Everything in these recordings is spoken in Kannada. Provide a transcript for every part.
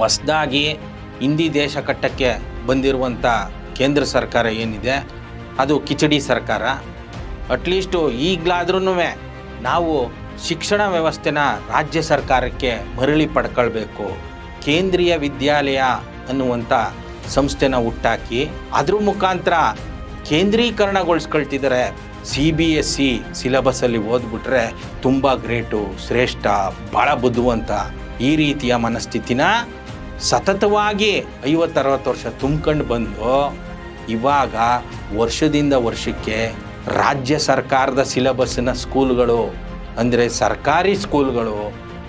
ಹೊಸದಾಗಿ ಹಿಂದಿ ದೇಶ ಕಟ್ಟಕ್ಕೆ ಬಂದಿರುವಂಥ ಕೇಂದ್ರ ಸರ್ಕಾರ ಏನಿದೆ, ಅದು ಕಿಚಡಿ ಸರ್ಕಾರ. ಅಟ್ಲೀಸ್ಟು ಈಗಲಾದ್ರೂ ನಾವು ಶಿಕ್ಷಣ ವ್ಯವಸ್ಥೆನ ರಾಜ್ಯ ಸರ್ಕಾರಕ್ಕೆ ಮರಳಿ ಪಡ್ಕೊಳ್ಬೇಕು. ಕೇಂದ್ರೀಯ ವಿದ್ಯಾಲಯ ಅನ್ನುವಂಥ ಸಂಸ್ಥೆನ ಹುಟ್ಟಾಕಿ, ಅದ್ರ ಮುಖಾಂತರ ಕೇಂದ್ರೀಕರಣಗೊಳಿಸ್ಕೊಳ್ತಿದ್ದಾರೆ ಸಿ ಬಿ ಎಸ್ ಸಿ ಸಿಲೆಬಸ್ಸಲ್ಲಿ ಓದ್ಬಿಟ್ರೆ ತುಂಬ ಗ್ರೇಟು, ಶ್ರೇಷ್ಠ ಭಾಳ ಬುದ್ಧಿವಂತ ಈ ರೀತಿಯ ಮನಸ್ಥಿತಿನ ಸತತವಾಗಿ ಐವತ್ತರವತ್ತು ವರ್ಷ ತುಂಬ್ಕೊಂಡು ಬಂದು ಇವಾಗ ವರ್ಷದಿಂದ ವರ್ಷಕ್ಕೆ ರಾಜ್ಯ ಸರ್ಕಾರದ ಸಿಲೆಬಸ್ಸಿನ ಸ್ಕೂಲ್ಗಳು, ಅಂದರೆ ಸರ್ಕಾರಿ ಸ್ಕೂಲ್ಗಳು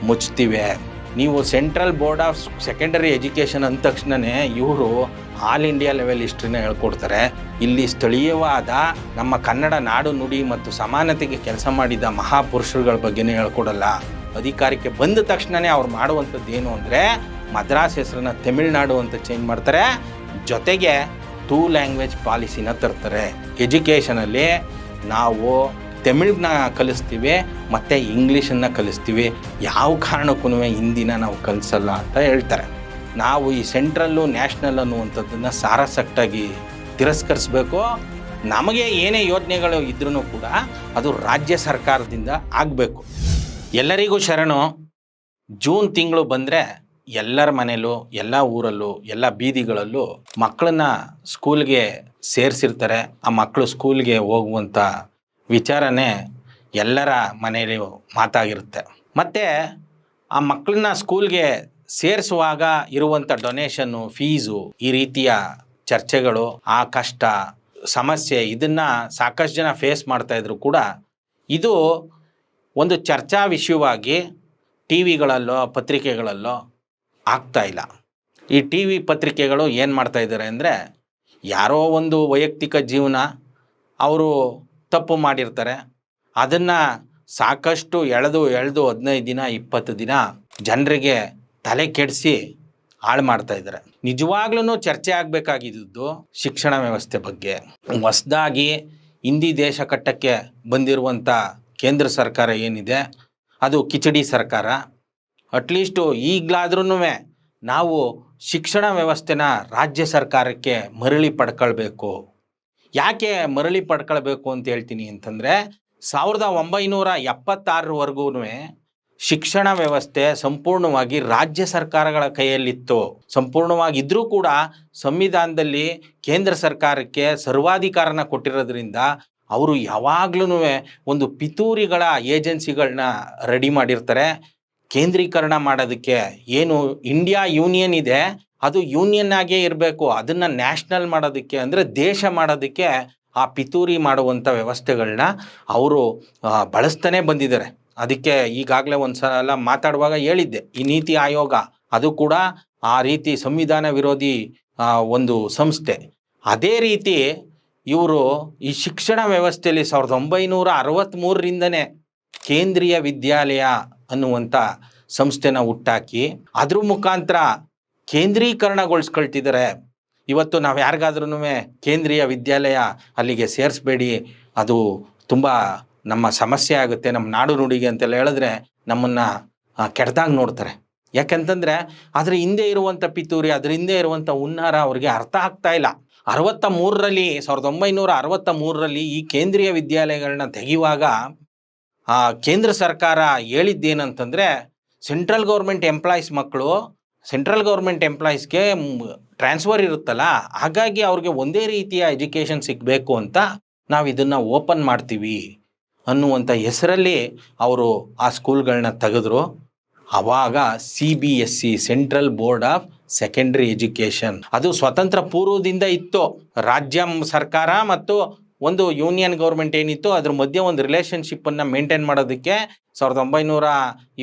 ಮುಚ್ತಿವೆ. ನೀವು central board of secondary education ಅಂದ ತಕ್ಷಣವೇ ಇವರು ಆಲ್ ಇಂಡಿಯಾ ಲೆವೆಲ್ ಹಿಸ್ಟ್ರಿನ ಹೇಳ್ಕೊಡ್ತಾರೆ. ಇಲ್ಲಿ ಸ್ಥಳೀಯವಾದ ನಮ್ಮ ಕನ್ನಡ ನಾಡು ನುಡಿ ಮತ್ತು ಸಮಾನತೆಗೆ ಕೆಲಸ ಮಾಡಿದ ಮಹಾಪುರುಷರುಗಳ ಬಗ್ಗೆನೇ ಹೇಳ್ಕೊಡಲ್ಲ. ಅಧಿಕಾರಕ್ಕೆ ಬಂದ ತಕ್ಷಣವೇ ಅವ್ರು ಮಾಡುವಂಥದ್ದು ಏನು ಅಂದರೆ ಮದ್ರಾಸ್ ಹೆಸರನ್ನ ತಮಿಳ್ನಾಡು ಅಂತ ಚೇಂಜ್ ಮಾಡ್ತಾರೆ. ಜೊತೆಗೆ ಟೂ ಲ್ಯಾಂಗ್ವೇಜ್ ಪಾಲಿಸಿನ ತರ್ತಾರೆ. ಎಜುಕೇಷನಲ್ಲಿ ನಾವು ತಮಿಳ್ನ ಕಲಿಸ್ತೀವಿ, ಮತ್ತು ಇಂಗ್ಲೀಷನ್ನು ಕಲಿಸ್ತೀವಿ. ಯಾವ ಕಾರಣಕ್ಕೂ ಹಿಂದಿನ ನಾವು ಕಲಿಸಲ್ಲ ಅಂತ ಹೇಳ್ತಾರೆ. ನಾವು ಈ ಸೆಂಟ್ರಲ್ಲು ನ್ಯಾಷನಲ್ ಅನ್ನುವಂಥದ್ದನ್ನು ಸಾರಸಟ್ಟಾಗಿ ತಿರಸ್ಕರಿಸ್ಬೇಕು. ನಮಗೆ ಏನೇ ಯೋಜನೆಗಳು ಇದ್ರೂ ಕೂಡ ಅದು ರಾಜ್ಯ ಸರ್ಕಾರದಿಂದ ಆಗಬೇಕು. ಎಲ್ಲರಿಗೂ ಶರಣು. ಜೂನ್ ತಿಂಗಳು ಬಂದರೆ ಎಲ್ಲರ ಮನೆಯಲ್ಲೂ, ಎಲ್ಲ ಊರಲ್ಲೂ, ಎಲ್ಲ ಬೀದಿಗಳಲ್ಲೂ ಮಕ್ಕಳನ್ನ ಸ್ಕೂಲ್ಗೆ ಸೇರಿಸಿರ್ತಾರೆ. ಆ ಮಕ್ಕಳು ಸ್ಕೂಲ್ಗೆ ಹೋಗುವಂಥ ವಿಚಾರನೇ ಎಲ್ಲರ ಮನೆಯಲ್ಲಿ ಮಾತಾಗಿರುತ್ತೆ. ಮತ್ತು ಆ ಮಕ್ಕಳನ್ನ ಸ್ಕೂಲ್ಗೆ ಸೇರಿಸುವಾಗ ಇರುವಂಥ ಡೊನೇಷನ್ನು ಫೀಸು ಈ ರೀತಿಯ ಚರ್ಚೆಗಳು, ಆ ಕಷ್ಟ, ಸಮಸ್ಯೆ ಇದನ್ನು ಸಾಕಷ್ಟು ಜನ ಫೇಸ್ ಮಾಡ್ತಾಯಿದ್ರು ಕೂಡ ಇದು ಒಂದು ಚರ್ಚಾ ವಿಷಯವಾಗಿ ಟಿ ವಿಗಳಲ್ಲೋ ಪತ್ರಿಕೆಗಳಲ್ಲೋ ಆಗ್ತಾ ಇಲ್ಲ. ಈ ಟಿ ವಿ ಪತ್ರಿಕೆಗಳು ಏನು ಮಾಡ್ತಾ ಇದ್ದಾರೆ ಅಂದರೆ ಯಾರೋ ಒಂದು ವೈಯಕ್ತಿಕ ಜೀವನ ಅವರು ತಪ್ಪು ಮಾಡಿರ್ತಾರೆ. ಅದನ್ನು ಸಾಕಷ್ಟು ಎಳೆದು ಎಳೆದು ಹದಿನೈದು ದಿನ, ಇಪ್ಪತ್ತು ದಿನ ಜನರಿಗೆ ತಲೆ ಕೆಡಿಸಿ ಹಾಳು ಮಾಡ್ತಾ ಇದ್ದಾರೆ ನಿಜವಾಗ್ಲೂ ಚರ್ಚೆ ಆಗಬೇಕಾಗಿದ್ದು ಶಿಕ್ಷಣ ವ್ಯವಸ್ಥೆ ಬಗ್ಗೆ. ಹೊಸದಾಗಿ ಹಿಂದಿ ದೇಶ ಕಟ್ಟಕ್ಕೆ ಬಂದಿರುವಂಥ ಕೇಂದ್ರ ಸರ್ಕಾರ ಏನಿದೆ, ಅದು ಕಿಚಡಿ ಸರ್ಕಾರ. ಅಟ್ಲೀಸ್ಟು ಈಗಲಾದ್ರೂ ನಾವು ಶಿಕ್ಷಣ ವ್ಯವಸ್ಥೆನ ರಾಜ್ಯ ಸರ್ಕಾರಕ್ಕೆ ಮರಳಿ ಪಡ್ಕೊಳ್ಬೇಕು. ಯಾಕೆ ಮರಳಿ ಪಡ್ಕೊಳ್ಬೇಕು ಅಂತ ಹೇಳ್ತೀನಿ ಅಂತಂದರೆ, ಸಾವಿರದ ಒಂಬೈನೂರ ಎಪ್ಪತ್ತಾರರವರೆಗೂ ಶಿಕ್ಷಣ ವ್ಯವಸ್ಥೆ ಸಂಪೂರ್ಣವಾಗಿ ರಾಜ್ಯ ಸರ್ಕಾರಗಳ ಕೈಯಲ್ಲಿತ್ತು. ಸಂಪೂರ್ಣವಾಗಿದ್ದರೂ ಕೂಡ ಸಂವಿಧಾನದಲ್ಲಿ ಕೇಂದ್ರ ಸರ್ಕಾರಕ್ಕೆ ಸರ್ವಾಧಿಕಾರನ ಕೊಟ್ಟಿರೋದ್ರಿಂದ ಅವರು ಯಾವಾಗ್ಲೂ ಒಂದು ಪಿತೂರಿಗಳ ಏಜೆನ್ಸಿಗಳನ್ನ ರೆಡಿ ಮಾಡಿರ್ತಾರೆ. ಕೇಂದ್ರೀಕರಣ ಮಾಡೋದಕ್ಕೆ ಏನು ಇಂಡಿಯಾ ಯೂನಿಯನ್ ಇದೆ, ಅದು ಯೂನಿಯನ್ ಆಗೇ ಇರಬೇಕು. ಅದನ್ನು ನ್ಯಾಷನಲ್ ಮಾಡೋದಕ್ಕೆ ಅಂದರೆ ದೇಶ ಮಾಡೋದಕ್ಕೆ ಆ ಪಿತೂರಿ ಮಾಡುವಂಥ ವ್ಯವಸ್ಥೆಗಳನ್ನ ಅವರು ಬಳಸ್ತಾನೆ ಬಂದಿದ್ದಾರೆ. ಅದಕ್ಕೆ ಈಗಾಗಲೇ ಒಂದು ಸಲ ಮಾತಾಡುವಾಗ ಹೇಳಿದ್ದೆ, ಈ ನೀತಿ ಆಯೋಗ ಅದು ಕೂಡ ಆ ರೀತಿ ಸಂವಿಧಾನ ವಿರೋಧಿ ಒಂದು ಸಂಸ್ಥೆ. ಅದೇ ರೀತಿ ಇವರು ಈ ಶಿಕ್ಷಣ ವ್ಯವಸ್ಥೆಯಲ್ಲಿ ಸಾವಿರದ ಒಂಬೈನೂರ ಅರವತ್ತ್ಮೂರರಿಂದನೇ ಕೇಂದ್ರೀಯ ವಿದ್ಯಾಲಯ ಅನ್ನುವಂಥ ಸಂಸ್ಥೆನ ಹುಟ್ಟಾಕಿ ಅದ್ರ ಮುಖಾಂತರ ಕೇಂದ್ರೀಕರಣಗೊಳಿಸ್ಕೊಳ್ತಿದ್ದಾರೆ ಇವತ್ತು ನಾವು ಯಾರಿಗಾದ್ರೂ ಕೇಂದ್ರೀಯ ವಿದ್ಯಾಲಯ ಅಲ್ಲಿಗೆ ಸೇರಿಸ್ಬೇಡಿ. ಅದು ತುಂಬ ನಮ್ಮ ಸಮಸ್ಯೆ ಆಗುತ್ತೆ. ನಮ್ಮ ನಾಡು ನುಡಿಗೆ ಅಂತೆಲ್ಲ ಹೇಳಿದ್ರೆ ನಮ್ಮನ್ನು ಕೆಟ್ಟದಾಗಿ ನೋಡ್ತಾರೆ. ಯಾಕಂತಂದರೆ ಅದರ ಹಿಂದೆ ಇರುವಂಥ ಪಿತೂರಿ, ಅದ್ರ ಹಿಂದೆ ಇರುವಂಥ ಹುನ್ನಾರ ಅವ್ರಿಗೆ ಅರ್ಥ ಆಗ್ತಾ ಇಲ್ಲ. ಅರವತ್ತ ಮೂರರಲ್ಲಿ ಸಾವಿರದ ಒಂಬೈನೂರ ಅರವತ್ತ ಮೂರರಲ್ಲಿ ಈ ಕೇಂದ್ರೀಯ ವಿದ್ಯಾಲಯಗಳನ್ನ ತೆಗೆಯುವಾಗ, ಆ ಕೇಂದ್ರ ಸರ್ಕಾರ ಹೇಳಿದ್ದೇನಂತಂದರೆ, ಸೆಂಟ್ರಲ್ ಗೌರ್ಮೆಂಟ್ ಎಂಪ್ಲಾಯೀಸ್ ಮಕ್ಕಳು, ಸೆಂಟ್ರಲ್ ಗೌರ್ಮೆಂಟ್ ಎಂಪ್ಲಾಯೀಸ್ಗೆ ಟ್ರಾನ್ಸ್ಫರ್ ಇರುತ್ತಲ್ಲ, ಹಾಗಾಗಿ ಅವ್ರಿಗೆ ಒಂದೇ ರೀತಿಯ ಎಜುಕೇಷನ್ ಸಿಗಬೇಕು ಅಂತ ನಾವು ಇದನ್ನು ಓಪನ್ ಮಾಡ್ತೀವಿ ಅನ್ನುವಂಥ ಹೆಸರಲ್ಲಿ ಅವರು ಆ ಸ್ಕೂಲ್ಗಳನ್ನ ತೆಗೆದ್ರು. ಆವಾಗ C B S C central board of secondary education ಅದು ಸ್ವತಂತ್ರ ಪೂರ್ವದಿಂದ ಇತ್ತು. ರಾಜ್ಯ ಸರ್ಕಾರ ಮತ್ತು ಒಂದು ಯೂನಿಯನ್ ಗೌರ್ಮೆಂಟ್ ಏನಿತ್ತು, ಅದ್ರ ಮಧ್ಯೆ ಒಂದು ರಿಲೇಷನ್ಶಿಪ್ಪನ್ನು ಮೇಂಟೈನ್ ಮಾಡೋದಕ್ಕೆ ಸಾವಿರದ ಒಂಬೈನೂರ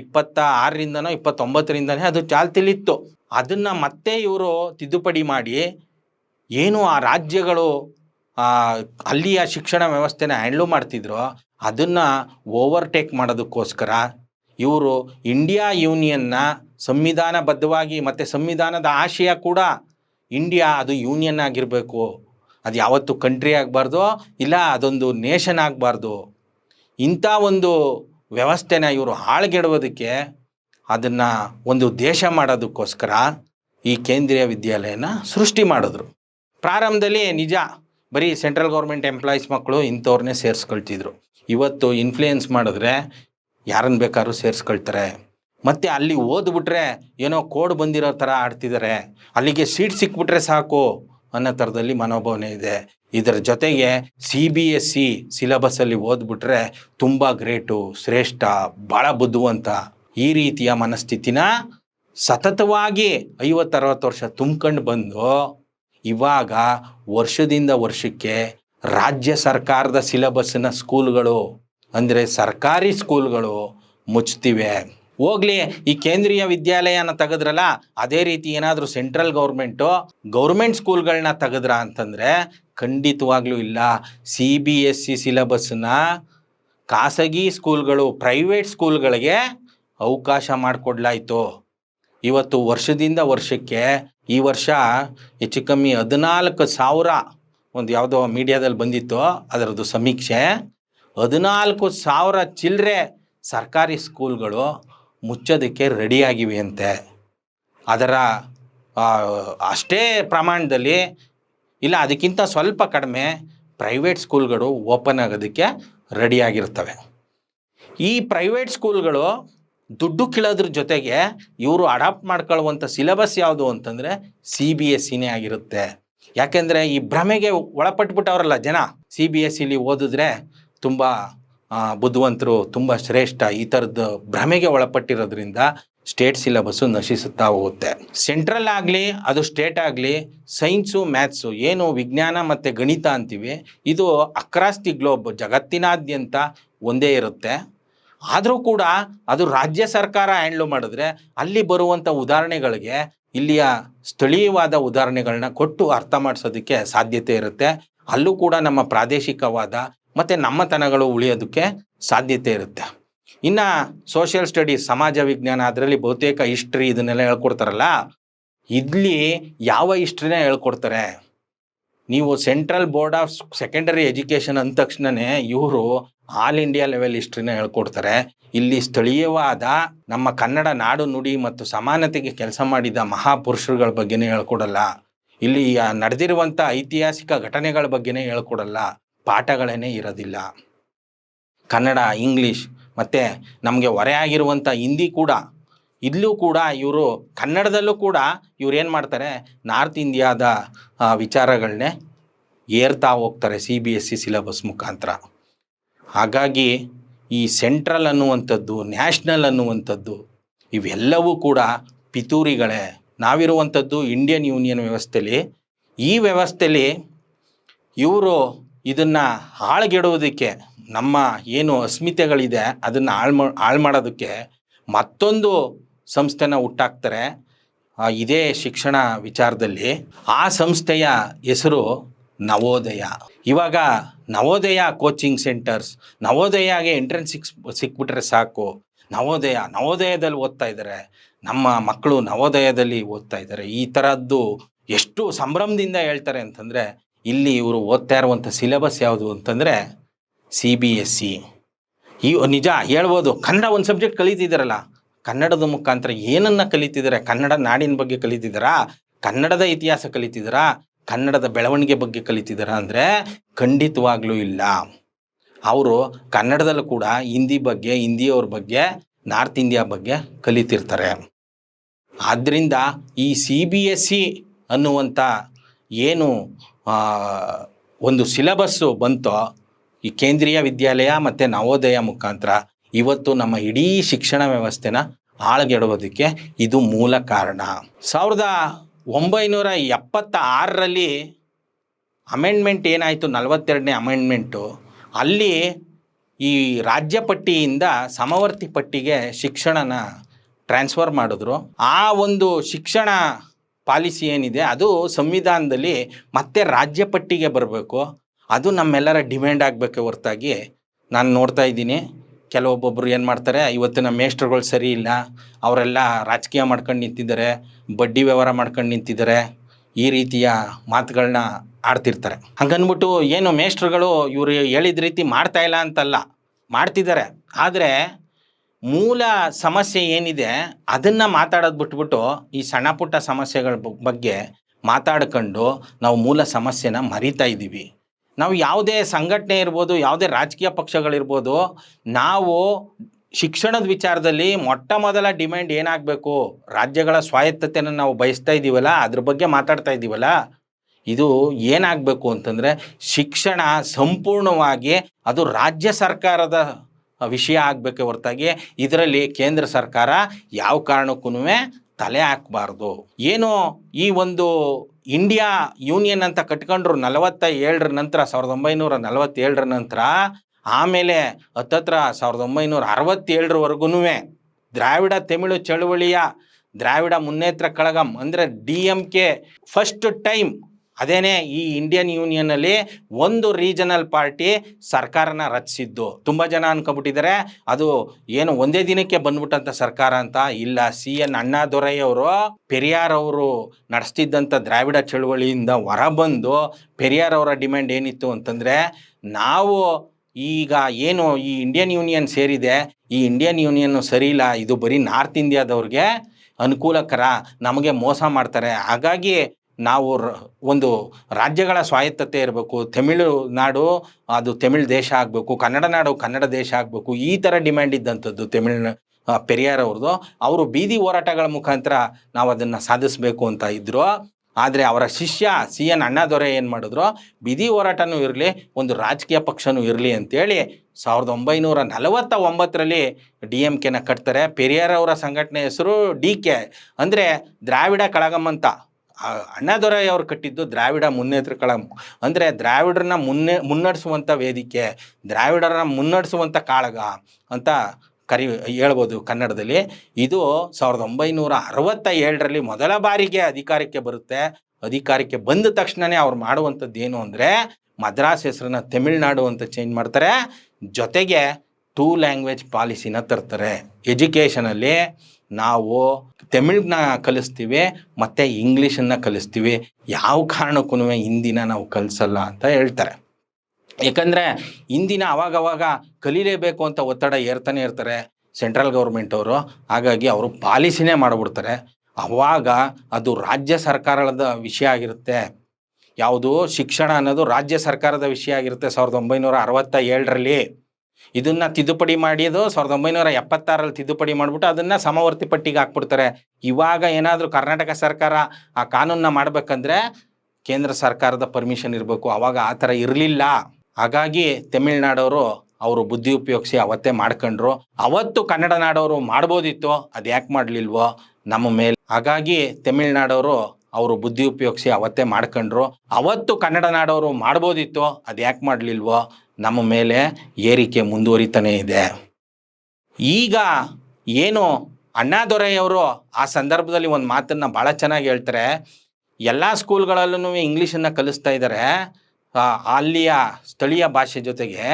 ಇಪ್ಪತ್ತ ಆರರಿಂದನೋ ಇಪ್ಪತ್ತೊಂಬತ್ತರಿಂದನೇ ಅದು ಚಾಲ್ತಿಲಿತ್ತು. ಅದನ್ನು ಮತ್ತೆ ಇವರು ತಿದ್ದುಪಡಿ ಮಾಡಿ, ಏನು ಆ ರಾಜ್ಯಗಳು ಅಲ್ಲಿಯ ಶಿಕ್ಷಣ ವ್ಯವಸ್ಥೆನ ಹ್ಯಾಂಡ್ಲು ಮಾಡ್ತಿದ್ರು, ಅದನ್ನು ಓವರ್ಟೇಕ್ ಮಾಡೋದಕ್ಕೋಸ್ಕರ ಇವರು ಇಂಡಿಯಾ ಯೂನಿಯನ್ನ ಸಂವಿಧಾನಬದ್ಧವಾಗಿ ಮತ್ತು ಸಂವಿಧಾನದ ಆಶಯ ಕೂಡ ಇಂಡಿಯಾ ಅದು ಯೂನಿಯನ್ ಆಗಿರಬೇಕು. ಅದು ಯಾವತ್ತು ಕಂಟ್ರಿ ಆಗಬಾರ್ದು, ಇಲ್ಲ ಅದೊಂದು ನೇಷನ್ ಆಗಬಾರ್ದು. ಇಂಥ ಒಂದು ವ್ಯವಸ್ಥೆನ ಇವರು ಹಾಳ್ಗೆಡುವುದಕ್ಕೆ ಅದನ್ನು ಒಂದು ದೇಶ ಮಾಡೋದಕ್ಕೋಸ್ಕರ ಈ ಕೇಂದ್ರೀಯ ವಿದ್ಯಾಲಯನ ಸೃಷ್ಟಿ ಮಾಡಿದ್ರು. ಪ್ರಾರಂಭದಲ್ಲಿ ನಿಜ, ಬರೀ ಸೆಂಟ್ರಲ್ ಗೌರ್ಮೆಂಟ್ ಎಂಪ್ಲಾಯೀಸ್ ಮಕ್ಕಳು ಇಂಥವ್ರನ್ನೇ ಸೇರಿಸ್ಕೊಳ್ತಿದ್ರು. ಇವತ್ತು ಇನ್ಫ್ಲೂಯೆನ್ಸ್ ಮಾಡಿದ್ರೆ ಯಾರನ್ನು ಬೇಕಾದ್ರೂ ಸೇರಿಸ್ಕೊಳ್ತಾರೆ. ಮತ್ತು ಅಲ್ಲಿ ಓದ್ಬಿಟ್ರೆ ಏನೋ ಕೋಡ್ ಬಂದಿರೋ ಥರ ಆಡ್ತಿದ್ದಾರೆ ಅಲ್ಲಿಗೆ ಸೀಟ್ ಸಿಕ್ಬಿಟ್ರೆ ಸಾಕು ಅನ್ನೋ ಥರದಲ್ಲಿ ಮನೋಭಾವನೆ ಇದೆ. ಇದರ ಜೊತೆಗೆ ಸಿ ಬಿ ಎಸ್ ಸಿ ಸಿಲೆಬಸ್ಸಲ್ಲಿ ಓದ್ಬಿಟ್ರೆ ತುಂಬ ಗ್ರೇಟು, ಶ್ರೇಷ್ಠ ಭಾಳ ಬುದ್ಧಿವಂತ ಈ ರೀತಿಯ ಮನಸ್ಥಿತಿನ ಸತತವಾಗಿ ಐವತ್ತರವತ್ತು ವರ್ಷ ತುಂಬ್ಕೊಂಡು ಬಂದು ಇವಾಗ ವರ್ಷದಿಂದ ವರ್ಷಕ್ಕೆ ರಾಜ್ಯ ಸರ್ಕಾರದ ಸಿಲೆಬಸ್ನ ಸ್ಕೂಲ್ಗಳು ಅಂದರೆ ಸರ್ಕಾರಿ ಸ್ಕೂಲ್ಗಳು ಮುಚ್ತಿವೆ. ಹೋಗ್ಲಿ, ಈ ಕೇಂದ್ರೀಯ ವಿದ್ಯಾಲಯನ ತೆಗೆದ್ರಲ್ಲ, ಅದೇ ರೀತಿ ಏನಾದರೂ ಸೆಂಟ್ರಲ್ ಗೌರ್ಮೆಂಟು ಗೌರ್ಮೆಂಟ್ ಸ್ಕೂಲ್ಗಳನ್ನ ತೆಗೆದ್ರ ಅಂತಂದರೆ ಖಂಡಿತವಾಗ್ಲೂ ಇಲ್ಲ. ಸಿ ಬಿ ಎಸ್ ಸಿ ಸಿಲೆಬಸ್ನ ಖಾಸಗಿ ಸ್ಕೂಲ್ಗಳು, ಪ್ರೈವೇಟ್ ಸ್ಕೂಲ್ಗಳಿಗೆ ಅವಕಾಶ ಮಾಡಿಕೊಡ್ಲಾಯ್ತು. ಇವತ್ತು ವರ್ಷದಿಂದ ವರ್ಷಕ್ಕೆ ಈ ವರ್ಷ ಹೆಚ್ಚು ಕಮ್ಮಿ ಹದಿನಾಲ್ಕು ಸಾವಿರ, ಒಂದು ಯಾವುದೋ ಮೀಡಿಯಾದಲ್ಲಿ ಬಂದಿತ್ತು, ಅದರದ್ದು ಸಮೀಕ್ಷೆ. ಹದಿನಾಲ್ಕು ಸಾವಿರ ಚಿಲ್ಲರೆ ಸರ್ಕಾರಿ ಸ್ಕೂಲ್ಗಳು ಮುಚ್ಚೋದಕ್ಕೆ ರೆಡಿಯಾಗಿವೆ ಅಂತೆ. ಅದರ ಅಷ್ಟೇ ಪ್ರಮಾಣದಲ್ಲಿ, ಇಲ್ಲ, ಅದಕ್ಕಿಂತ ಸ್ವಲ್ಪ ಕಡಿಮೆ ಪ್ರೈವೇಟ್ ಸ್ಕೂಲ್ಗಳು ಓಪನ್ ಆಗೋದಕ್ಕೆ ರೆಡಿಯಾಗಿರ್ತವೆ ಈ ಪ್ರೈವೇಟ್ ಸ್ಕೂಲ್ಗಳು ದುಡ್ಡು ಕೀಳೋದ್ರ ಜೊತೆಗೆ ಇವರು ಅಡಾಪ್ಟ್ ಮಾಡ್ಕೊಳ್ಳುವಂಥ ಸಿಲೆಬಸ್ ಯಾವುದು ಅಂತಂದರೆ ಸಿ ಬಿ ಎಸ್ ಸಿನೇ ಆಗಿರುತ್ತೆ. ಯಾಕೆಂದರೆ ಈ ಭ್ರಮೆಗೆ ಒಳಪಟ್ಬಿಟ್ಟವರಲ್ಲ ಜನ, ಸಿ ಬಿ ಎಸ್ ಸಿಲಿ ಓದಿದ್ರೆ ತುಂಬ ಬುದ್ಧಿವಂತರು, ತುಂಬ ಶ್ರೇಷ್ಠ ಈ ಥರದ್ದು ಭ್ರಮೆಗೆ ಒಳಪಟ್ಟಿರೋದ್ರಿಂದ ಸ್ಟೇಟ್ ಸಿಲೆಬಸ್ಸು ನಶಿಸುತ್ತಾ ಹೋಗುತ್ತೆ. ಸೆಂಟ್ರಲ್ ಆಗಲಿ, ಅದು ಸ್ಟೇಟ್ ಆಗಲಿ ಸೈನ್ಸು ಮ್ಯಾಥ್ಸು ಏನು ವಿಜ್ಞಾನ ಮತ್ತು ಗಣಿತ ಅಂತೀವಿ, ಇದು ಅಕ್ರಾಸ್ ದಿ ಗ್ಲೋಬ್ ಜಗತ್ತಿನಾದ್ಯಂತ ಒಂದೇ ಇರುತ್ತೆ. ಆದರೂ ಕೂಡ ಅದು ರಾಜ್ಯ ಸರ್ಕಾರ ಹ್ಯಾಂಡ್ಲು ಮಾಡಿದ್ರೆ ಅಲ್ಲಿ ಬರುವಂಥ ಉದಾಹರಣೆಗಳಿಗೆ ಇಲ್ಲಿಯ ಸ್ಥಳೀಯವಾದ ಉದಾಹರಣೆಗಳನ್ನ ಕೊಟ್ಟು ಅರ್ಥ ಮಾಡಿಸೋದಕ್ಕೆ ಸಾಧ್ಯತೆ ಇರುತ್ತೆ. ಅಲ್ಲೂ ಕೂಡ ನಮ್ಮ ಪ್ರಾದೇಶಿಕವಾದ ಮತ್ತು ನಮ್ಮತನಗಳು ಉಳಿಯೋದಕ್ಕೆ ಸಾಧ್ಯತೆ ಇರುತ್ತೆ. ಇನ್ನು ಸೋಷಿಯಲ್ ಸ್ಟಡೀಸ್ ಸಮಾಜ ವಿಜ್ಞಾನ ಅದರಲ್ಲಿ ಬಹುತೇಕ ಹಿಸ್ಟ್ರಿ ಇದನ್ನೆಲ್ಲ ಹೇಳ್ಕೊಡ್ತಾರಲ್ಲ ಇಲ್ಲಿ ಯಾವ ಹಿಸ್ಟ್ರಿನ ಹೇಳ್ಕೊಡ್ತಾರೆ? ನೀವು central board of secondary education ಅಂದ ತಕ್ಷಣನೇ ಇವರು ಆಲ್ ಇಂಡಿಯಾ ಲೆವೆಲ್ ಹಿಸ್ಟ್ರಿನ ಹೇಳ್ಕೊಡ್ತಾರೆ. ಇಲ್ಲಿ ಸ್ಥಳೀಯವಾದ ನಮ್ಮ ಕನ್ನಡ ನಾಡು ನುಡಿ ಮತ್ತು ಸಮಾನತೆಗೆ ಕೆಲಸ ಮಾಡಿದ ಮಹಾಪುರುಷರುಗಳ ಬಗ್ಗೆನೇ ಹೇಳ್ಕೊಡಲ್ಲ. ಇಲ್ಲಿ ನಡೆದಿರುವಂಥ ಐತಿಹಾಸಿಕ ಘಟನೆಗಳ ಬಗ್ಗೆನೇ ಹೇಳ್ಕೊಡಲ್ಲ. ಪಾಠಗಳೇನೇ ಇರೋದಿಲ್ಲ. ಕನ್ನಡ, ಇಂಗ್ಲೀಷ್, ಮತ್ತು ನಮಗೆ ಹೊರೆ ಆಗಿರುವಂಥ ಹಿಂದಿ ಕೂಡ, ಇಲ್ಲೂ ಕೂಡ ಇವರು, ಕನ್ನಡದಲ್ಲೂ ಕೂಡ ಇವ್ರು ಏನು ಮಾಡ್ತಾರೆ, ನಾರ್ತ್ ಇಂಡಿಯಾದ ವಿಚಾರಗಳನ್ನೇ ಏರ್ತಾ ಹೋಗ್ತಾರೆ C B S C syllabus ಮುಖಾಂತರ. ಹಾಗಾಗಿ ಈ ಸೆಂಟ್ರಲ್ ಅನ್ನುವಂಥದ್ದು, ನ್ಯಾಷನಲ್ ಅನ್ನುವಂಥದ್ದು, ಇವೆಲ್ಲವೂ ಕೂಡ ಪಿತೂರಿಗಳೇ. ನಾವಿರುವಂಥದ್ದು ಇಂಡಿಯನ್ ಯೂನಿಯನ್ ವ್ಯವಸ್ಥೆಯಲ್ಲಿ ಈ ವ್ಯವಸ್ಥೆಯಲ್ಲಿ ಇವರು ಇದನ್ನು ಹಾಳ್ಗೆಡೋದಕ್ಕೆ ನಮ್ಮ ಏನು ಅಸ್ಮಿತೆಗಳಿದೆ, ಅದನ್ನು ಹಾಳು ಹಾಳು ಮಾಡೋದಕ್ಕೆ ಮತ್ತೊಂದು ಸಂಸ್ಥೆನ ಹುಟ್ಟಾಕ್ತಾರೆ. ಇದೇ ಶಿಕ್ಷಣ ವಿಚಾರದಲ್ಲಿ. ಆ ಸಂಸ್ಥೆಯ ಹೆಸರು ನವೋದಯ. ಇವಾಗ ನವೋದಯ ಕೋಚಿಂಗ್ ಸೆಂಟರ್ಸ್, ನವೋದಯಗೆ ಎಂಟ್ರೆನ್ಸ್ ಸಿಕ್ಸ್, ಸಿಕ್ಬಿಟ್ರೆ ಸಾಕು. ನವೋದಯ, ನವೋದಯದಲ್ಲಿ ಓದ್ತಾ ಇದ್ದಾರೆ ನಮ್ಮ ಮಕ್ಕಳು ನವೋದಯದಲ್ಲಿ ಓದ್ತಾ ಇದ್ದಾರೆ ಈ ಥರದ್ದು ಎಷ್ಟು ಸಂಭ್ರಮದಿಂದ ಹೇಳ್ತಾರೆ ಅಂತಂದರೆ ಇಲ್ಲಿ ಇವರು ಓದ್ತಾ ಇರುವಂಥ ಸಿಲೆಬಸ್ ಯಾವುದು ಅಂತಂದರೆ ಸಿ ಬಿ ಎಸ್ ಸಿ ಈ ನಿಜ ಹೇಳ್ಬೋದು, ಕನ್ನಡ ಒಂದು ಸಬ್ಜೆಕ್ಟ್ ಕಲಿತಿದ್ದಾರಲ್ಲ, ಕನ್ನಡದ ಮುಖಾಂತರ ಏನನ್ನು ಕಲಿತಿದ್ದಾರೆ, ಕನ್ನಡ ನಾಡಿನ ಬಗ್ಗೆ ಕಲಿತಿದ್ದಾರಾ, ಕನ್ನಡದ ಇತಿಹಾಸ ಕಲಿತಿದ್ದಾರಾ, ಕನ್ನಡದ ಬೆಳವಣಿಗೆ ಬಗ್ಗೆ ಕಲಿತಿದ್ದಾರಾ ಅಂದರೆ ಖಂಡಿತವಾಗ್ಲೂ ಇಲ್ಲ. ಅವರು ಕನ್ನಡದಲ್ಲೂ ಕೂಡ ಹಿಂದಿ ಬಗ್ಗೆ, ಹಿಂದಿಯವ್ರ ಬಗ್ಗೆ, ನಾರ್ತ್ ಇಂಡಿಯಾ ಬಗ್ಗೆ ಕಲಿತಿರ್ತಾರೆ. ಆದ್ದರಿಂದ ಈ ಸಿ ಬಿ ಎಸ್ ಸಿ ಅನ್ನುವಂಥ ಏನು ಒಂದು ಸಿಲಬಸ್ಸು ಬಂತೋ, ಈ ಕೇಂದ್ರೀಯ ವಿದ್ಯಾಲಯ ಮತ್ತು ನವೋದಯ ಮುಖಾಂತರ ಇವತ್ತು ನಮ್ಮ ಇಡೀ ಶಿಕ್ಷಣ ವ್ಯವಸ್ಥೆನ ಆಳ್ಗೆಡೋದಕ್ಕೆ ಇದು ಮೂಲ ಕಾರಣ. ಸಾವಿರದ ಒಂಬೈನೂರ ಎಪ್ಪತ್ತ ಆರರಲ್ಲಿ ಅಮೆಂಡ್ಮೆಂಟ್ ಏನಾಯಿತು? ನಲವತ್ತೆರಡನೇ ಅಮೆಂಡ್ಮೆಂಟು. ಅಲ್ಲಿ ಈ ರಾಜ್ಯ ಪಟ್ಟಿಯಿಂದ ಸಮವರ್ತಿ ಪಟ್ಟಿಗೆ ಶಿಕ್ಷಣನ ಟ್ರಾನ್ಸ್ಫರ್ ಮಾಡಿದ್ರು. ಆ ಒಂದು ಶಿಕ್ಷಣ ಪಾಲಿಸಿ ಏನಿದೆ, ಅದು ಸಂವಿಧಾನದಲ್ಲಿ ಮತ್ತೆ ರಾಜ್ಯ ಪಟ್ಟಿಗೆ ಬರಬೇಕು. ಅದು ನಮ್ಮೆಲ್ಲರ ಡಿಮ್ಯಾಂಡ್ ಆಗಬೇಕು ಹೊರತಾಗಿ. ನಾನು ನೋಡ್ತಾ ಇದ್ದೀನಿ. ಕೆಲವೊಬ್ಬೊಬ್ಬರು ಏನು ಮಾಡ್ತಾರೆ, ಇವತ್ತಿನ ಮೇಷ್ಟ್ರುಗಳು ಸರಿ ಇಲ್ಲ. ಅವರೆಲ್ಲ ರಾಜಕೀಯ ಮಾಡ್ಕೊಂಡು ನಿಂತಿದ್ದಾರೆ. ಬಡ್ಡಿ ವ್ಯವಹಾರ ಮಾಡ್ಕೊಂಡು ನಿಂತಿದ್ದಾರೆ. ಈ ರೀತಿಯ ಮಾತುಗಳನ್ನ ಆಡ್ತಿರ್ತಾರೆ. ಹಂಗನ್ಬಿಟ್ಟು ಏನು ಮೇಷ್ಟ್ರುಗಳು ಇವರು ಹೇಳಿದ ರೀತಿ ಮಾಡ್ತಾ ಇಲ್ಲ ಅಂತಲ್ಲ. ಮಾಡ್ತಿದ್ದಾರೆ. ಆದರೆ ಮೂಲ ಸಮಸ್ಯೆ ಏನಿದೆ, ಅದನ್ನು ಮಾತಾಡೋದು ಬಿಟ್ಬಿಟ್ಟು ಈ ಸಣ್ಣ ಪುಟ್ಟ ಸಮಸ್ಯೆಗಳ ಬಗ್ಗೆ ಮಾತಾಡ್ಕೊಂಡು ನಾವು ಮೂಲ ಸಮಸ್ಯೆನ ಮರಿತಾ ಇದ್ದೀವಿ. ನಾವು ಯಾವುದೇ ಸಂಘಟನೆ ಇರ್ಬೋದು, ಯಾವುದೇ ರಾಜಕೀಯ ಪಕ್ಷಗಳಿರ್ಬೋದು, ನಾವು ಶಿಕ್ಷಣದ ವಿಚಾರದಲ್ಲಿ ಮೊಟ್ಟ ಮೊದಲ ಡಿಮ್ಯಾಂಡ್ ಏನಾಗಬೇಕು, ರಾಜ್ಯಗಳ ಸ್ವಾಯತ್ತತೆಯನ್ನು ನಾವು ಬಯಸ್ತಾ ಇದ್ದೀವಲ್ಲ, ಅದ್ರ ಬಗ್ಗೆ ಮಾತಾಡ್ತಾ ಇದ್ದೀವಲ್ಲ, ಇದು ಏನಾಗಬೇಕು ಅಂತಂದರೆ ಶಿಕ್ಷಣ ಸಂಪೂರ್ಣವಾಗಿ ಅದು ರಾಜ್ಯ ಸರ್ಕಾರದ ವಿಷಯ ಆಗಬೇಕೆ ಹೊರತಾಗಿ ಇದರಲ್ಲಿ ಕೇಂದ್ರ ಸರ್ಕಾರ ಯಾವ ಕಾರಣಕ್ಕೂ ತಲೆ ಹಾಕಬಾರ್ದು. ಏನು ಈ ಒಂದು ಇಂಡಿಯಾ ಯೂನಿಯನ್ ಅಂತ ಕಟ್ಕೊಂಡ್ರು ನಲವತ್ತ ಏಳರ ನಂತರ, ಸಾವಿರದ ಒಂಬೈನೂರ ನಲವತ್ತೇಳರ ನಂತರ, ಆಮೇಲೆ ಹತ್ತತ್ರ ಸಾವಿರದ ಒಂಬೈನೂರ ಅರವತ್ತೇಳರವರೆಗೂ ದ್ರಾವಿಡ ತಮಿಳು ಚಳುವಳಿಯ ದ್ರಾವಿಡ ಮುನ್ನೇತ್ರ ಕಳಗಂ ಅಂದರೆ D M K first time ಅದೇನೇ ಈ ಇಂಡಿಯನ್ ಯೂನಿಯನ್ನಲ್ಲಿ ಒಂದು ರೀಜನಲ್ ಪಾರ್ಟಿ ಸರ್ಕಾರನ ರಚಿಸಿದ್ದು. ತುಂಬ ಜನ ಅನ್ಕೊಬಿಟ್ಟಿದ್ದಾರೆ ಅದು ಏನು ಒಂದೇ ದಿನಕ್ಕೆ ಬಂದ್ಬಿಟ್ಟಂಥ ಸರ್ಕಾರ ಅಂತ ಇಲ್ಲ. ಸಿ ಎನ್ ಅಣ್ಣಾದೊರೈ ಅವರು ಪೆರಿಯಾರ್ ಅವರು ನಡೆಸ್ತಿದ್ದಂಥ ದ್ರಾವಿಡ ಚಳುವಳಿಯಿಂದ ಹೊರಬಂದು ಪೆರಿಯಾರ್ ಅವರ ಡಿಮ್ಯಾಂಡ್ ಏನಿತ್ತು ಅಂತಂದರೆ, ನಾವು ಈಗ ಏನು ಈ ಇಂಡಿಯನ್ ಯೂನಿಯನ್ ಸೇರಿದೆ, ಈ ಇಂಡಿಯನ್ ಯೂನಿಯನ್ ಸರಿ ಇಲ್ಲ, ಇದು ಬರೀ ನಾರ್ತ್ ಇಂಡಿಯಾದವ್ರಿಗೆ ಅನುಕೂಲಕರ, ನಮಗೆ ಮೋಸ ಮಾಡ್ತಾರೆ. ಹಾಗಾಗಿ ನಾವು ಒಂದು ರಾಜ್ಯಗಳ ಸ್ವಾಯತ್ತತೆ ಇರಬೇಕು. ತಮಿಳುನಾಡು ಅದು ತಮಿಳ್ ದೇಶ ಆಗಬೇಕು. ಕನ್ನಡ ನಾಡು ಕನ್ನಡ ದೇಶ ಆಗಬೇಕು. ಈ ಥರ ಡಿಮ್ಯಾಂಡ್ ಇದ್ದಂಥದ್ದು ತಮಿಳು ಪೆರಿಯಾರ್ ಅವ್ರದ್ದು. ಅವರು ಬೀದಿ ಹೋರಾಟಗಳ ಮುಖಾಂತರ ನಾವು ಅದನ್ನು ಸಾಧಿಸಬೇಕು ಅಂತ ಇದ್ದರು ಆದರೆ ಅವರ ಶಿಷ್ಯ ಸಿ ಎನ್ ಅಣ್ಣಾದೊರೆ ಏನು ಮಾಡಿದ್ರು? ಬೀದಿ ಹೋರಾಟನೂ ಇರಲಿ, ಒಂದು ರಾಜಕೀಯ ಪಕ್ಷನೂ ಇರಲಿ ಅಂತೇಳಿ ಸಾವಿರದ ಒಂಬೈನೂರ ನಲವತ್ತ ಒಂಬತ್ತರಲ್ಲಿ ಡಿ ಎಂ ಕೆನ ಕಟ್ತಾರೆ. ಪೆರಿಯಾರ್ ಅವರ ಸಂಘಟನೆ ಹೆಸರು ಡಿ ಕೆ. ಅಂದರೆ ದ್ರಾವಿಡ ಕಳಗಮ್ ಅಂತ ಅಣ್ಣಾದೊರೈ ಅವರು ಕಟ್ಟಿದ್ದು ದ್ರಾವಿಡ ಮುನ್ನೇತ್ರ ಕಳಂ ಅಂದರೆ ದ್ರಾವಿಡರನ್ನ ಮುನ್ನೆ ಮುನ್ನಡೆಸುವಂಥ ವೇದಿಕೆ, ದ್ರಾವಿಡರನ್ನ ಮುನ್ನಡೆಸುವಂಥ ಕಾಳಗ ಅಂತ ಕರಿ, ಹೇಳ್ಬೋದು ಕನ್ನಡದಲ್ಲಿ. ಇದು ಸಾವಿರದ ಒಂಬೈನೂರ ಅರವತ್ತ ಏಳರಲ್ಲಿ ಮೊದಲ ಬಾರಿಗೆ ಅಧಿಕಾರಕ್ಕೆ ಬರುತ್ತೆ. ಅಧಿಕಾರಕ್ಕೆ ಬಂದ ತಕ್ಷಣವೇ ಅವ್ರು ಮಾಡುವಂಥದ್ದು ಏನು ಅಂದರೆ ಮದ್ರಾಸ್ ಹೆಸರನ್ನ ತಮಿಳ್ನಾಡು ಅಂತ ಚೇಂಜ್ ಮಾಡ್ತಾರೆ. ಜೊತೆಗೆ ಟೂ ಲ್ಯಾಂಗ್ವೇಜ್ ಪಾಲಿಸಿನ ತರ್ತಾರೆ. ಎಜುಕೇಷನಲ್ಲಿ ನಾವು ತಮಿಳ್ನ ಕಲಿಸ್ತೀವಿ, ಮತ್ತು ಇಂಗ್ಲೀಷನ್ನು ಕಲಿಸ್ತೀವಿ. ಯಾವ ಕಾರಣಕ್ಕೂ ಹಿಂದಿನ ನಾವು ಕಲಿಸಲ್ಲ ಅಂತ ಹೇಳ್ತಾರೆ. ಯಾಕಂದರೆ ಹಿಂದಿನ ಅವಾಗವಾಗ ಕಲೀಲೇಬೇಕು ಅಂತ ಒತ್ತಡ ಏರ್ತಾನೆ ಇರ್ತಾರೆ ಸೆಂಟ್ರಲ್ ಗೌರ್ಮೆಂಟ್ ಅವರು. ಹಾಗಾಗಿ ಅವರು ಪಾಲಿಸಿನೇ ಮಾಡಿಬಿಡ್ತಾರೆ. ಅವಾಗ ಅದು ರಾಜ್ಯ ಸರ್ಕಾರದ ವಿಷಯ ಆಗಿರುತ್ತೆ. ಯಾವುದು ಶಿಕ್ಷಣ ಅನ್ನೋದು ರಾಜ್ಯ ಸರ್ಕಾರದ ವಿಷಯ ಆಗಿರುತ್ತೆ ಸಾವಿರದ ಒಂಬೈನೂರ ಅರವತ್ತ ಇದನ್ನ ತಿದ್ದುಪಡಿ ಮಾಡಿದ್ದು ಸಾವಿರದ ಒಂಬೈನೂರ ಎಪ್ಪತ್ತಾರಲ್ಲಿ ತಿದ್ದುಪಡಿ ಮಾಡಿಬಿಟ್ಟು ಅದನ್ನ ಸಮವರ್ತಿ ಪಟ್ಟಿಗೆ ಹಾಕ್ಬಿಡ್ತಾರೆ. ಇವಾಗ ಏನಾದರೂ ಕರ್ನಾಟಕ ಸರ್ಕಾರ ಆ ಕಾನೂನನ್ನ ಮಾಡಬೇಕಂದ್ರೆ ಕೇಂದ್ರ ಸರ್ಕಾರದ ಪರ್ಮಿಷನ್ ಇರಬೇಕು. ಅವಾಗ ಆ ಥರ ಇರಲಿಲ್ಲ. ಹಾಗಾಗಿ ತಮಿಳ್ನಾಡವರು ಅವರು ಬುದ್ಧಿ ಉಪಯೋಗಿಸಿ ಅವತ್ತೇ ಮಾಡ್ಕೊಂಡ್ರು. ಅವತ್ತು ಕನ್ನಡ ನಾಡವರು ಮಾಡ್ಬೋದಿತ್ತು. ಅದು ಯಾಕೆ ಮಾಡಲಿಲ್ವೋ ನಮ್ಮ ಮೇಲೆ. ಹಾಗಾಗಿ ತಮಿಳ್ನಾಡವರು ಅವರು ಬುದ್ಧಿ ಉಪಯೋಗಿಸಿ ಅವತ್ತೇ ಮಾಡ್ಕೊಂಡ್ರು. ಅವತ್ತು ಕನ್ನಡ ನಾಡವರು ಮಾಡ್ಬೋದಿತ್ತು. ಅದು ಯಾಕೆ ಮಾಡಲಿಲ್ವೋ ನಮ್ಮ ಮೇಲೆ ಏರಿಕೆ ಮುಂದುವರಿತಾನೇ ಇದೆ. ಈಗ ಏನು ಅಣ್ಣಾದೊರೆಯವರು ಆ ಸಂದರ್ಭದಲ್ಲಿ ಒಂದು ಮಾತನ್ನು ಭಾಳ ಚೆನ್ನಾಗಿ ಹೇಳ್ತಾರೆ. ಎಲ್ಲ ಸ್ಕೂಲ್ಗಳಲ್ಲೂ ಇಂಗ್ಲೀಷನ್ನು ಕಲಿಸ್ತಾ ಇದ್ದಾರೆ ಅಲ್ಲಿಯ ಸ್ಥಳೀಯ ಭಾಷೆ ಜೊತೆಗೆ.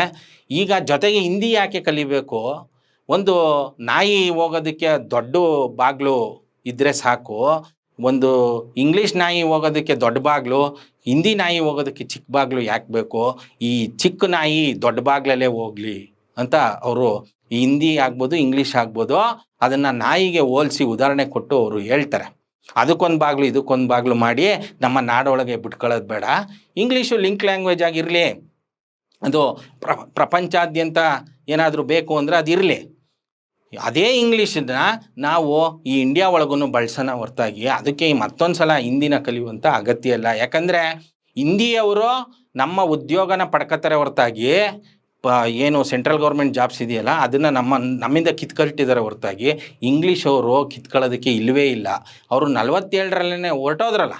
ಈಗ ಜೊತೆಗೆ ಹಿಂದಿ ಯಾಕೆ ಕಲಿಬೇಕು? ಒಂದು ನಾಯಿ ಹೋಗೋದಕ್ಕೆ ದೊಡ್ಡ ಬಾಗಿಲು ಇದ್ದರೆ ಸಾಕು. ಒಂದು ಇಂಗ್ಲೀಷ್ ನಾಯಿ ಹೋಗೋದಕ್ಕೆ ದೊಡ್ಡ ಬಾಗಿಲು, ಹಿಂದಿ ನಾಯಿ ಹೋಗೋದಕ್ಕೆ ಚಿಕ್ಕ ಬಾಗಿಲು ಯಾಕೆ ಬೇಕು? ಈ ಚಿಕ್ಕ ನಾಯಿ ದೊಡ್ಡ ಬಾಗಿಲಲ್ಲೇ ಹೋಗಲಿ ಅಂತ ಅವರು ಹಿಂದಿ ಆಗ್ಬೋದು ಇಂಗ್ಲೀಷ್ ಆಗ್ಬೋದು, ಅದನ್ನು ನಾಯಿಗೆ ಹೋಲಿಸಿ ಉದಾಹರಣೆ ಕೊಟ್ಟು ಅವರು ಹೇಳ್ತಾರೆ. ಅದಕ್ಕೊಂದು ಬಾಗಿಲು, ಇದಕ್ಕೊಂದು ಬಾಗಿಲು ಮಾಡಿ ನಮ್ಮ ನಾಡೊಳಗೆ ಬಿಟ್ಕೊಳ್ಳೋದು ಬೇಡ. ಇಂಗ್ಲೀಷು ಲಿಂಕ್ ಲ್ಯಾಂಗ್ವೇಜ್ ಆಗಿರಲಿ. ಅದು ಪ್ರ, ಪ್ರಪಂಚಾದ್ಯಂತ ಏನಾದರೂ ಬೇಕು ಅಂದರೆ ಅದಿರಲಿ. ಅದೇ ಇಂಗ್ಲೀಷನ್ನ ನಾವು ಈ ಇಂಡಿಯಾ ಒಳಗೂ ಬಳಸೋಣ ಹೊರತಾಗಿ ಅದಕ್ಕೆ ಮತ್ತೊಂದು ಸಲ ಹಿಂದಿನ ಕಲಿಯುವಂಥ ಅಗತ್ಯ ಇಲ್ಲ. ಯಾಕಂದರೆ ಹಿಂದಿಯವರು ನಮ್ಮ ಉದ್ಯೋಗನ ಪಡ್ಕೋತಾರೆ ಹೊರತಾಗಿ, ಪ, ಏನು ಸೆಂಟ್ರಲ್ ಗೌರ್ಮೆಂಟ್ ಜಾಬ್ಸ್ ಇದೆಯಲ್ಲ, ಅದನ್ನು ನಮ್ಮ, ನಮ್ಮಿಂದ ಕಿತ್ಕೊಳ್ತಿದ್ದಾರೆ ಹೊರತಾಗಿ ಇಂಗ್ಲೀಷ್ ಅವರು ಕಿತ್ಕೊಳ್ಳೋದಕ್ಕೆ ಇಲ್ಲವೇ ಇಲ್ಲ. ಅವರು ನಲವತ್ತೇಳರಲ್ಲೇ ಹೊರಟೋದ್ರಲ್ಲ.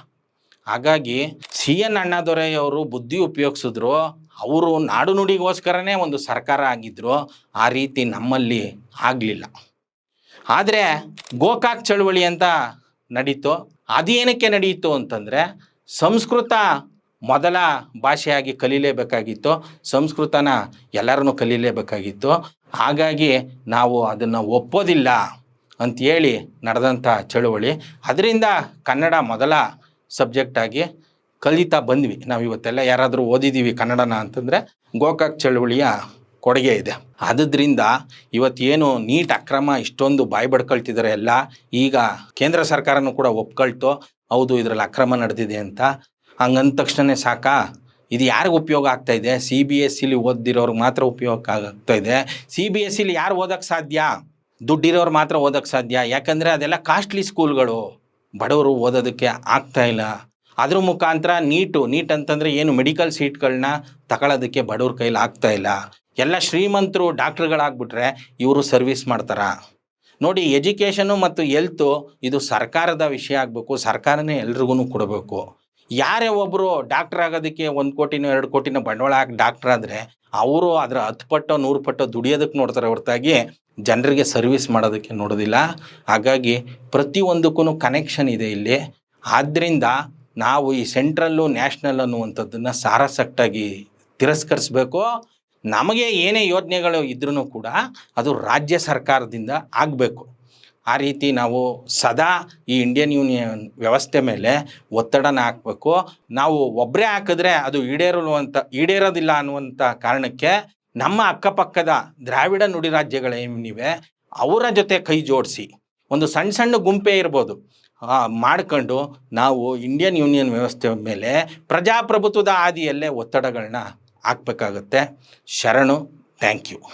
ಹಾಗಾಗಿ ಸಿ ಎನ್ ಅಣ್ಣಾದೊರೆಯವರು ಬುದ್ಧಿ ಉಪಯೋಗಿಸಿದ್ರು ಅವರು ನಾಡು ನುಡಿಗೋಸ್ಕರನೇ ಒಂದು ಸರ್ಕಾರ ಆಗಿದ್ರು, ಆ ರೀತಿ ನಮ್ಮಲ್ಲಿ ಆಗಲಿಲ್ಲ. ಆದರೆ ಗೋಕಾಕ್ ಚಳುವಳಿ ಅಂತ ನಡೀತು. ಅದೇನಕ್ಕೆ ನಡೆಯಿತು ಅಂತಂದರೆ ಸಂಸ್ಕೃತ ಮೊದಲ ಭಾಷೆಯಾಗಿ ಕಲೀಲೇಬೇಕಾಗಿತ್ತು. ಸಂಸ್ಕೃತನ ಎಲ್ಲರನ್ನೂ ಕಲೀಲೇಬೇಕಾಗಿತ್ತು. ಹಾಗಾಗಿ ನಾವು ಅದನ್ನು ಒಪ್ಪೋದಿಲ್ಲ ಅಂತೇಳಿ ನಡೆದಂಥ ಚಳುವಳಿ. ಅದರಿಂದ ಕನ್ನಡ ಮೊದಲ ಸಬ್ಜೆಕ್ಟಾಗಿ ಕಲಿತಾ ಬಂದ್ವಿ. ನಾವು ಇವತ್ತೆಲ್ಲ ಯಾರಾದರೂ ಓದಿದ್ದೀವಿ ಕನ್ನಡನ ಅಂತಂದರೆ ಗೋಕಾಕ್ ಚಳುವಳಿಯ ಕೊಡುಗೆ ಇದೆ. ಆದುದರಿಂದ ಇವತ್ತೇನು ನೀಟ್ ಅಕ್ರಮ ಇಷ್ಟೊಂದು ಬಾಯಿ ಬಡ್ಕೊಳ್ತಿದ್ದಾರೆ ಎಲ್ಲ, ಈಗ ಕೇಂದ್ರ ಸರ್ಕಾರನೂ ಕೂಡ ಒಪ್ಕೊಳ್ತು, ಹೌದು ಇದರಲ್ಲಿ ಅಕ್ರಮ ನಡೆದಿದೆ ಅಂತ. ಹಂಗಂದ ತಕ್ಷಣ ಸಾಕಾ, ಇದು ಯಾರಿಗೆ ಉಪಯೋಗ ಆಗ್ತಾ ಇದೆ? ಸಿ ಬಿ ಎಸ್ ಸಿಲಿ ಓದಿರೋರ್ಗೆ ಮಾತ್ರ ಉಪಯೋಗ ಆಗ್ತಾ ಇದೆ. ಸಿ ಬಿ ಎಸ್ ಸಿಲಿ ಯಾರು ಓದೋಕ್ಕೆ ಸಾಧ್ಯ? ದುಡ್ಡಿರೋರು ಮಾತ್ರ ಓದೋಕ್ಕೆ ಸಾಧ್ಯ? ಯಾಕಂದರೆ ಅದೆಲ್ಲ ಕಾಸ್ಟ್ಲಿ ಸ್ಕೂಲ್ಗಳು. ಬಡವರು ಓದೋದಕ್ಕೆ ಆಗ್ತಾ ಇಲ್ಲ. ಅದ್ರ ಮುಖಾಂತರ ನೀಟು, ನೀಟ್ ಅಂತಂದರೆ ಏನು ಮೆಡಿಕಲ್ ಸೀಟ್ಗಳನ್ನ ತಗೊಳ್ಳೋದಕ್ಕೆ ಬಡವ್ರ ಕೈಲಿ ಆಗ್ತಾ ಇಲ್ಲ. ಎಲ್ಲ ಶ್ರೀಮಂತರು ಡಾಕ್ಟ್ರುಗಳಾಗ್ಬಿಟ್ರೆ ಇವರು ಸರ್ವಿಸ್ ಮಾಡ್ತಾರ. ನೋಡಿ ಎಜುಕೇಷನು ಮತ್ತು ಎಲ್ತು ಇದು ಸರ್ಕಾರದ ವಿಷಯ ಆಗಬೇಕು, ಸರ್ಕಾರನೇ ಎಲ್ರಿಗೂ ಕೊಡಬೇಕು. ಯಾರೇ ಒಬ್ಬರು ಡಾಕ್ಟರ್ ಆಗೋದಕ್ಕೆ ಒಂದು ಕೋಟಿನೋ ಎರಡು ಕೋಟಿನೋ ಬಂಡವಾಳ ಹಾಕಿ ಡಾಕ್ಟರ್ ಆದರೆ ಅವರು ಅದರ ಹತ್ತು ಪಟ್ಟು, ನೂರು ಪಟ್ಟು ದುಡಿಯೋದಕ್ಕೆ ನೋಡ್ತಾರೆ ಹೊರತಾಗಿ ಜನರಿಗೆ ಸರ್ವಿಸ್ ಮಾಡೋದಕ್ಕೆ ನೋಡೋದಿಲ್ಲ. ಹಾಗಾಗಿ ಪ್ರತಿಯೊಂದಕ್ಕೂ ಕನೆಕ್ಷನ್ ಇದೆ ಇಲ್ಲಿ. ಆದ್ದರಿಂದ ನಾವು ಈ ಸೆಂಟ್ರಲ್ಲು, ನ್ಯಾಷನಲ್ ಅನ್ನುವಂಥದ್ದನ್ನು ಸಾರಸಟ್ಟಾಗಿ ತಿರಸ್ಕರಿಸ್ಬೇಕು. ನಮಗೆ ಏನೇ ಯೋಜನೆಗಳು ಇದ್ರೂ ಕೂಡ ಅದು ರಾಜ್ಯ ಸರ್ಕಾರದಿಂದ ಆಗಬೇಕು. ಆ ರೀತಿ ನಾವು ಸದಾ ಈ ಇಂಡಿಯನ್ ಯೂನಿಯನ್ ವ್ಯವಸ್ಥೆ ಮೇಲೆ ಒತ್ತಡನ ಹಾಕಬೇಕು. ನಾವು ಒಬ್ಬರೇ ಹಾಕಿದ್ರೆ ಅದು ಈಡೇರುವಂಥ ಈಡೇರೋದಿಲ್ಲ ಅನ್ನುವಂಥ ಕಾರಣಕ್ಕೆ ನಮ್ಮ ಅಕ್ಕಪಕ್ಕದ ದ್ರಾವಿಡ ನುಡಿ ರಾಜ್ಯಗಳೇನಿವೆ, ಅವರ ಜೊತೆ ಕೈ ಜೋಡಿಸಿ. ಒಂದು ಸಣ್ಣ ಸಣ್ಣ ಗುಂಪೇ ಇರ್ಬೋದು. ಮಾಡ್ಕೊಂಡು ನಾವು ಇಂಡಿಯನ್ ಯೂನಿಯನ್ ವ್ಯವಸ್ಥೆ ಮೇಲೆ ಪ್ರಜಾಪ್ರಭುತ್ವದ ಹಾದಿಯಲ್ಲೇ ಒತ್ತಡಗಳನ್ನ ಹಾಕ್ಬೇಕಾಗತ್ತೆ. ಶರಣು ಥ್ಯಾಂಕ್ ಯು